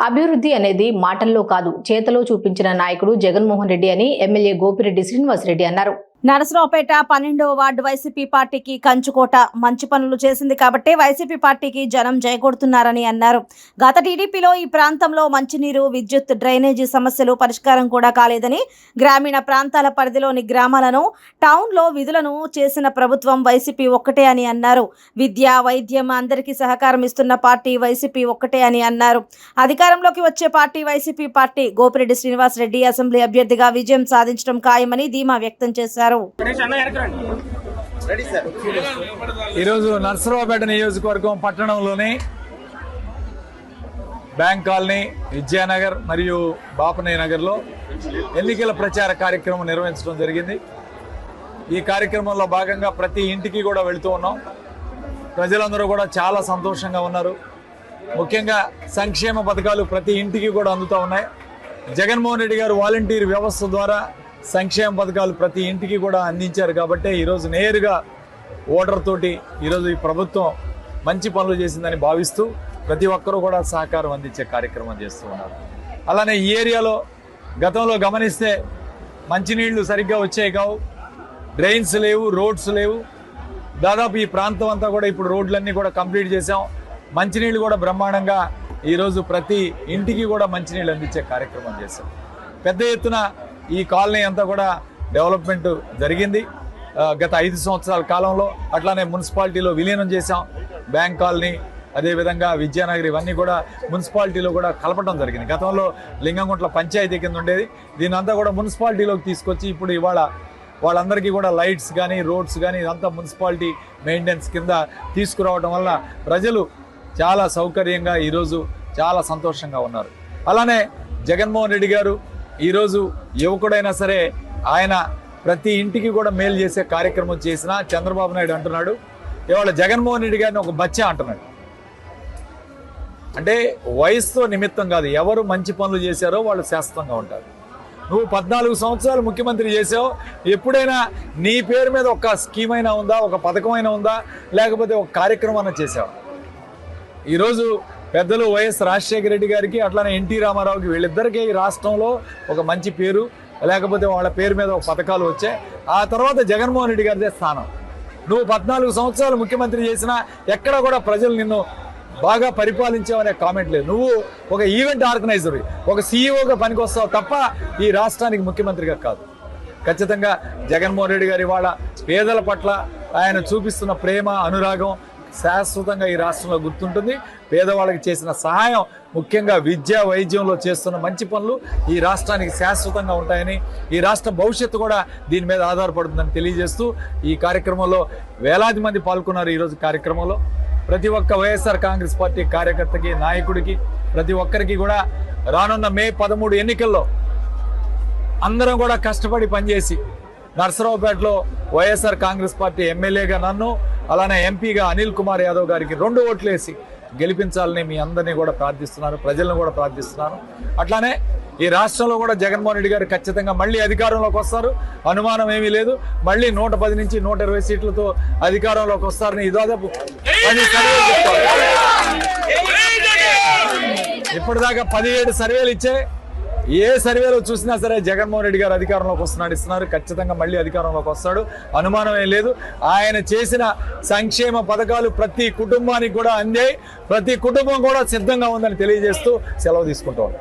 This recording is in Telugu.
అభివృద్ధి అనేది మాటల్లో కాదు చేతలో చూపించిన నాయకుడు జగన్మోహన్ రెడ్డి అని ఎమ్మెల్యే గోపిరెడ్డి శ్రీనివాసరెడ్డి అన్నారు. నరసరావుపేట పన్నెండవ వార్డు వైసీపీ పార్టీకి కంచుకోట మంచి పనులు చేసింది కాబట్టి వైసీపీ పార్టీకి జనం జయకొడుతున్నారని అన్నారు. గత టీడీపీలో ఈ ప్రాంతంలో మంచినీరు విద్యుత్ డ్రైనేజీ సమస్యలు పరిష్కారం కూడా కాలేదని గ్రామీణ ప్రాంతాల పరిధిలోని గ్రామాలను టౌన్లో విధులను చేసిన ప్రభుత్వం వైసీపీ ఒక్కటే అని అన్నారు. విద్య వైద్యం అందరికీ సహకారం ఇస్తున్న పార్టీ వైసీపీ ఒక్కటే అని అన్నారు. అధికారంలోకి వచ్చే party YCP party Gopireddy Srinivasareddy assembly అభ్యర్థిగా విజయం సాధించడం ఖాయమని ధీమా వ్యక్తం చేశారు. ఈరోజు నర్సరావుపేట నియోజకవర్గం పట్టణంలోని బ్యాంక్ కాలనీ విద్యానగర్ మరియు బాపనయ్య నగర్లో ఎన్నికల ప్రచార కార్యక్రమం నిర్వహించడం జరిగింది. ఈ కార్యక్రమంలో భాగంగా ప్రతి ఇంటికి కూడా వెళుతూ ఉన్నాం. ప్రజలందరూ కూడా చాలా సంతోషంగా ఉన్నారు. ముఖ్యంగా సంక్షేమ పథకాలు ప్రతి ఇంటికి కూడా అందుతూ ఉన్నాయి. జగన్మోహన్ రెడ్డి గారు వాలంటీర్ వ్యవస్థ ద్వారా సంక్షేమ పథకాలు ప్రతి ఇంటికి కూడా అందించారు కాబట్టి ఈరోజు నేరుగా ఓటర్ తోటి ఈరోజు ఈ ప్రభుత్వం మంచి పనులు చేసిందని భావిస్తూ ప్రతి ఒక్కరూ కూడా సహకారం అందించే కార్యక్రమం చేస్తూ ఉన్నారు. అలానే ఈ ఏరియాలో గతంలో గమనిస్తే మంచినీళ్ళు సరిగ్గా వచ్చాయి కావు. డ్రైన్స్ లేవు రోడ్స్ లేవు. దాదాపు ఈ ప్రాంతం అంతా కూడా ఇప్పుడు రోడ్లన్నీ కూడా కంప్లీట్ చేసాం మంచినీళ్ళు కూడా బ్రహ్మాండంగా ఈరోజు ప్రతి ఇంటికి కూడా మంచినీళ్ళు అందించే కార్యక్రమం చేశాం. పెద్ద ఎత్తున ఈ కాలనీ అంతా కూడా డెవలప్మెంట్ జరిగింది. గత ఐదు సంవత్సరాల కాలంలో అట్లానే మున్సిపాలిటీలో విలీనం చేశాం. బ్యాంక్ కాలనీ అదేవిధంగా విద్యానగర్ ఇవన్నీ కూడా మున్సిపాలిటీలో కూడా కలపడం జరిగింది. గతంలో లింగంగుంట్ల పంచాయతీ కింద ఉండేది. దీని అంతా కూడా మున్సిపాలిటీలోకి తీసుకొచ్చి ఇప్పుడు ఇవాళ వాళ్ళందరికీ కూడా లైట్స్ కానీ రోడ్స్ కానీ ఇదంతా మున్సిపాలిటీ మెయింటెనెన్స్ కింద తీసుకురావడం వల్ల ప్రజలు చాలా సౌకర్యంగా ఈరోజు చాలా సంతోషంగా ఉన్నారు. అలానే జగన్మోహన్ రెడ్డి గారు ఈరోజు యువకుడైనా సరే ఆయన ప్రతి ఇంటికి కూడా మేలు చేసే కార్యక్రమం చేసిన చంద్రబాబు నాయుడు అంటున్నాడు. ఇవాళ జగన్మోహన్ రెడ్డి గారిని ఒక బచ్చా అంటున్నాడు. అంటే వయసుతో నిమిత్తం కాదు ఎవరు మంచి పనులు చేశారో వాళ్ళు శాశ్వతంగా ఉంటారు. నువ్వు పద్నాలుగు సంవత్సరాలు ముఖ్యమంత్రి చేసావు ఎప్పుడైనా నీ పేరు మీద ఒక స్కీమ్ అయినా ఉందా ఒక పథకం అయినా ఉందా లేకపోతే ఒక కార్యక్రమం అయినా చేసావు ఈరోజు పెద్దలు వైఎస్ రాజశేఖర రెడ్డి గారికి అట్లానే ఎన్టీ రామారావుకి వీళ్ళిద్దరికీ ఈ రాష్ట్రంలో ఒక మంచి పేరు లేకపోతే వాళ్ళ పేరు మీద ఒక పథకాలు వచ్చాయి. ఆ తర్వాత జగన్మోహన్ రెడ్డి గారిదే స్థానం. నువ్వు పద్నాలుగు సంవత్సరాలు ముఖ్యమంత్రి చేసినా ఎక్కడ కూడా ప్రజలు నిన్ను బాగా పరిపాలించావనే కామెంట్ లేదు. నువ్వు ఒక ఈవెంట్ ఆర్గనైజర్ ఒక సీఈఓగా పనికొస్తావు తప్ప ఈ రాష్ట్రానికి ముఖ్యమంత్రిగా కాదు. ఖచ్చితంగా జగన్మోహన్ రెడ్డి గారి వాళ్ళ పేదల పట్ల ఆయన చూపిస్తున్న ప్రేమ అనురాగం శాశ్వతంగా ఈ రాష్ట్రంలో గుర్తుంటుంది. పేదవాళ్ళకి చేసిన సహాయం ముఖ్యంగా విద్య వైద్యంలో చేస్తున్న మంచి పనులు ఈ రాష్ట్రానికి శాశ్వతంగా ఉంటాయని ఈ రాష్ట్ర భవిష్యత్తు కూడా దీని మీద ఆధారపడుతుందని తెలియజేస్తూ ఈ కార్యక్రమంలో వేలాది మంది పాల్గొన్నారు ఈరోజు కార్యక్రమంలో. ప్రతి ఒక్క వైఎస్ఆర్ కాంగ్రెస్ పార్టీ కార్యకర్తకి నాయకుడికి ప్రతి ఒక్కరికి కూడా రానున్న మే పదమూడు ఎన్నికల్లో అందరం కూడా కష్టపడి పనిచేసి నర్సరావుపేటలో వైఎస్ఆర్ కాంగ్రెస్ పార్టీ ఎమ్మెల్యేగా నన్ను అలానే ఎంపీగా అనిల్ కుమార్ యాదవ్ గారికి రెండు ఓట్లు వేసి గెలిపించాలని మీ అందరినీ కూడా ప్రార్థిస్తున్నాను ప్రజలను కూడా ప్రార్థిస్తున్నాను అట్లానే ఈ రాష్ట్రంలో కూడా జగన్మోహన్ రెడ్డి గారు ఖచ్చితంగా మళ్ళీ అధికారంలోకి వస్తారు. అనుమానం ఏమీ లేదు. మళ్ళీ నూట పది నుంచి నూట ఇరవై సీట్లతో అధికారంలోకి వస్తారని దాదాపు ఇప్పటిదాకా పదిహేడు సర్వేలు ఇచ్చే ఏ సర్వేలో చూసినా సరే జగన్మోహన్ రెడ్డి గారు అధికారంలోకి వస్తున్నాడు ఇస్తున్నారు ఖచ్చితంగా మళ్ళీ అధికారంలోకి వస్తాడు. అనుమానం ఏం లేదు. ఆయన చేసిన సంక్షేమ పథకాలు ప్రతి కుటుంబానికి కూడా అందాయి. ప్రతి కుటుంబం కూడా సిద్ధంగా ఉందని తెలియజేస్తూ సెలవు తీసుకుంటాం